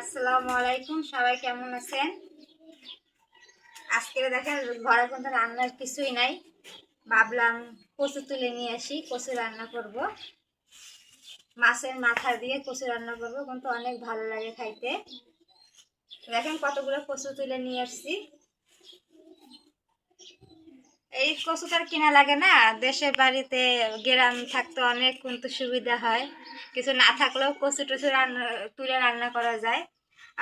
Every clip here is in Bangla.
আসসালামু আলাইকুম, সবাই কেমন আছেন? আজকে দেখেন, ঘরে কিন্তু রান্নার কিছুই নাই। ভাবলাম কচু তুলে নিয়ে আসি, কচু রান্না করব। মাছের মাথা দিয়ে কচু রান্না করব, কিন্তু অনেক ভালো লাগে খাইতে। দেখেন কতগুলো কচু তুলে নিয়ে আসছি। এই কচুটার কিনা লাগে না। দেশের বাড়িতে গ্রাম থাকতে অনেক কিন্তু সুবিধা হয়। কিছু না থাকলেও কচু টচু রান্না, তুলে রান্না করা যায়।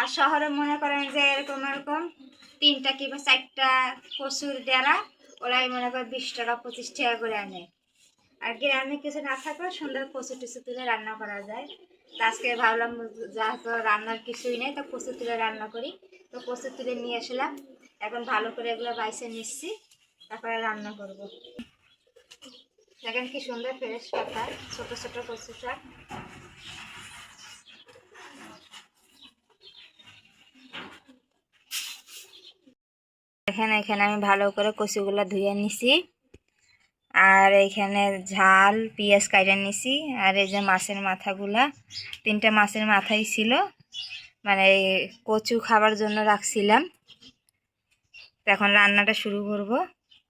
আর শহরে মনে করেন যে এরকম এরকম তিনটা কিংবা চারটা কচুর ডেরা, ওরাই মনে করে বিশ টাকা, পঁচিশ টাকা করে আনে। আর গ্রামে কিছু না থাকলেও সুন্দর কচু টচু তুলে রান্না করা যায়। তো আজকে ভাবলাম যেহেতু রান্নার কিছুই নেই, তো কচু তুলে রান্না করি। তো কচু তুলে নিয়ে আসলাম। এখন ভালো করে এগুলো বাইসে নিচ্ছি। তারপরে রান্না করব। দেখেন কি সুন্দর ফ্রেশ পাতা, ছোট ছোট কচু শাক। এখানে এখানে আমি ভালো করে কচুগুলো ধুয়ে নিছি। আর এখানে ঝাল, পেঁয়াজ কাটা নিছি। আর এই যে মাছের মাথাগুলা, তিনটা মাছের মাথাই ছিল। মানে কচু খাবার জন্য রাখছিলাম। এখন রান্নাটা শুরু করব।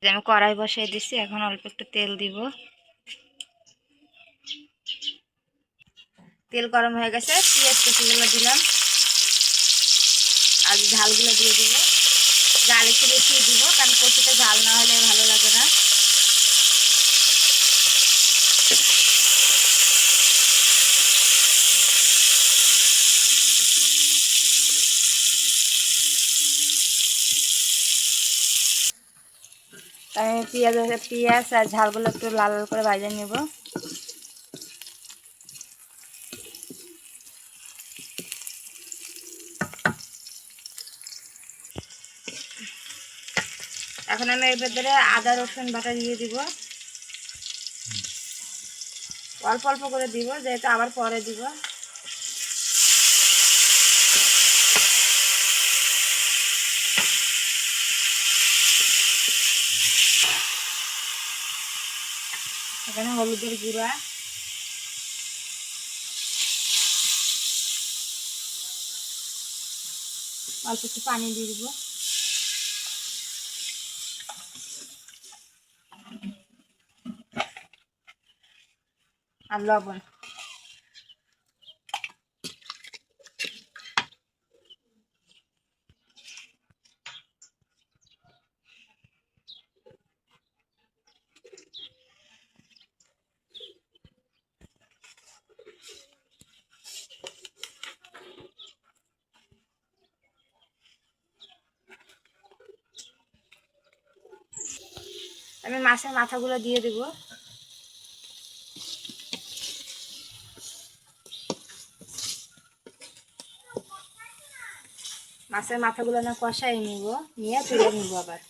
যে আমি কড়াই বসিয়ে দিছি, এখন অল্প একটু তেল দিব। তেল গরম হয়ে গেছে, পেঁয়াজ কুচিগুলো দিলাম। আর ঝালগুলো দিয়ে দিব। ঝাল একটু বেশি দিব, কারণ কচুতে ঝাল না হলে ভালো লাগে না। আমি পেঁয়াজ পেঁয়াজ আর ঝালগুলো একটু লাল লাল করে ভাজে নেব। এখন আমি এর ভেতরে আদা, রসুন বাটা দিয়ে দিব। অল্প অল্প করে দিব, যেহেতু আবার পরে দিব। এখানে হলুদের গুঁড়া। অল্প একটু পানি দিয়ে দিব। আর লবণ। আমি মাছের মাথাগুলো দিয়ে দেব। মাছের মাথাগুলো না কষাই নিব, নিয়ে তুলে নিব আবার।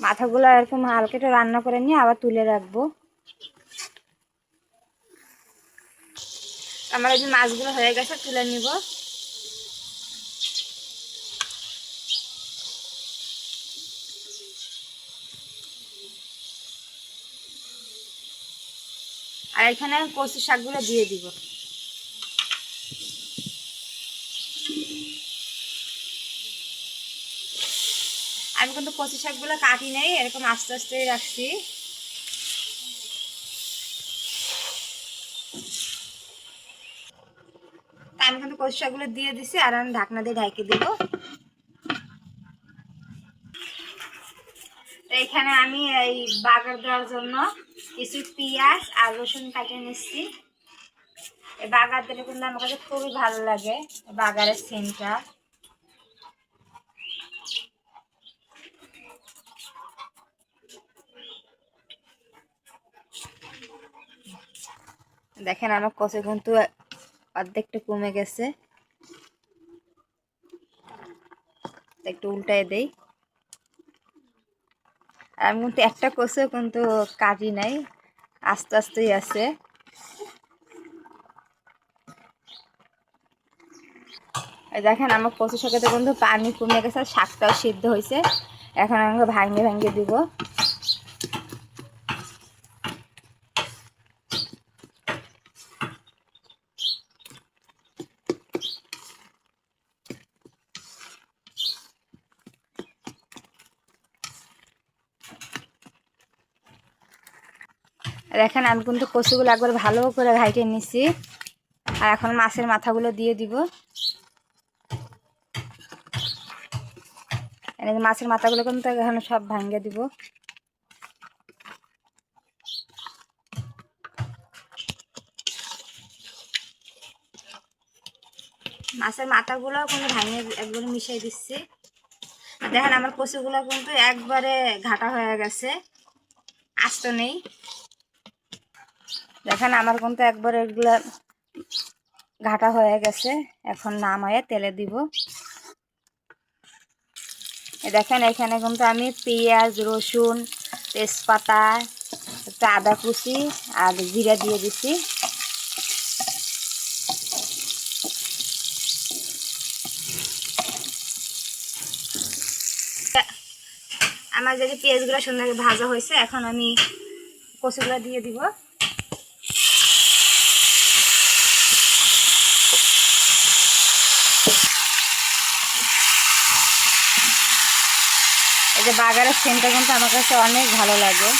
মাথাগুলো এরকম হালকা একটু রান্না করে নিয়ে আবার তুলে রাখব। আমার এই যে মাছগুলো হয়ে গেছে, তুলে নিব। আর এখানে কচু শাকগুলো দিয়ে দিব। আমি কিন্তু কচু শাকগুলো কাটি নাই, এরকম আস্তে আস্তে রাখছি। শাকগুলো দিয়ে দিছি, আর আমি ঢাকনা দিয়ে ঢাকি দিব। এখানে আমি এই বাগার দেওয়ার জন্য কিছু পেঁয়াজ আর রসুন কাটিয়ে নিচ্ছি। এই বাগার দিলে কিন্তু আমার কাছে খুবই ভালো লাগে বাগারের সিনটা দেখেন আমার কষে কিন্তু অর্ধেকটা কমে গেছে। একটু উল্টায় দেই। আমি কিন্তু একটা কষে কিন্তু কাটি নাই, আস্তে আস্তেই আছে। দেখেন আমার কচু শাকেতে কিন্তু পানি কমে গেছে, আর শাকটাও সিদ্ধ হয়েছে। এখন আমাকে ভাঙে ভাঙে দিব। দেখেন, আমি কিন্তু কচুগুলো একবার ভালো করে ঘাইটে নিছি। আর এখন মাছের মাথাগুলো দিয়ে দিব। মাছের মাথাগুলো কিন্তু এখানে সব ভাঙে দিব। মাছের মাথাগুলো কিন্তু ভাঙিয়ে একবারে মিশিয়ে দিচ্ছি। আর দেখেন, আমার কচুগুলো কিন্তু একবারে ঘাটা হয়ে গেছে। আস্ত নেই। দেখেন, আমার কিন্তু একবার এগুলো ঘাটা হয়ে গেছে। এখন নামায়ে তেলে দিব। দেখেন, এখানে কিন্তু আমি পেঁয়াজ, রসুন, তেজপাতা একটু আদা কুচি আর জিরা দিয়ে দিছি। আমার যদি পেঁয়াজগুলো সুন্দর ভাজা হয়েছে, এখন আমি কচুগুলো দিয়ে দিব। যে বাগারের সেন্টটা কিন্তু আমার কাছে অনেক ভালো লাগে।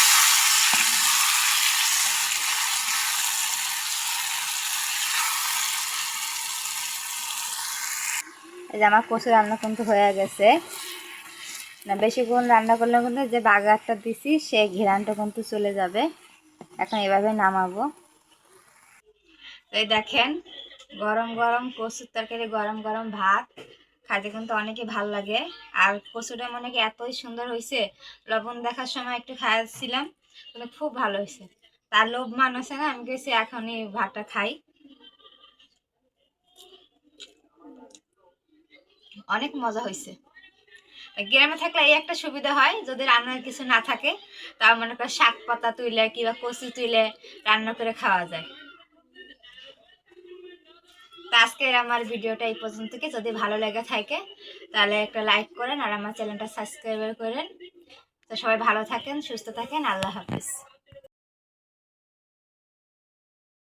এই যে আমার কচু রান্না কিন্তু হয়ে গেছে। না বেশিক্ষণ রান্না করলে কিন্তু যে বাগারটা দিছি, সে ঘিরানটা কিন্তু চলে যাবে। এখন এভাবে নামাবো। এই দেখেন, গরম গরম কচুর তরকারি, গরম গরম ভাত। খাইতে কিন্তু অনেকে ভালো লাগে। আর কচুটা মনে কি এতই সুন্দর হয়েছে লবণ দেখার সময় একটু খাইছিলাম কিন্তু খুব ভালো হয়েছে তার লোভ মানুষে না, আমি গেছি এখনই ভাতটা খাই। অনেক মজা হয়েছে গ্রামে থাকলে এই একটা সুবিধা হয়, যদি রান্নার কিছু না থাকে তার মনে করে শাক পাতা তুলে কিংবা কচু তুলে রান্না করে খাওয়া যায়। তো আজকের আমার ভিডিওটা এই পর্যন্ত থেকে। যদি ভালো লেগে থাকে, তাহলে একটা লাইক করেন আর আমার চ্যানেলটা সাবস্ক্রাইব করেন। তো সবাই ভালো থাকেন, সুস্থ থাকেন। আল্লাহ হাফিজ।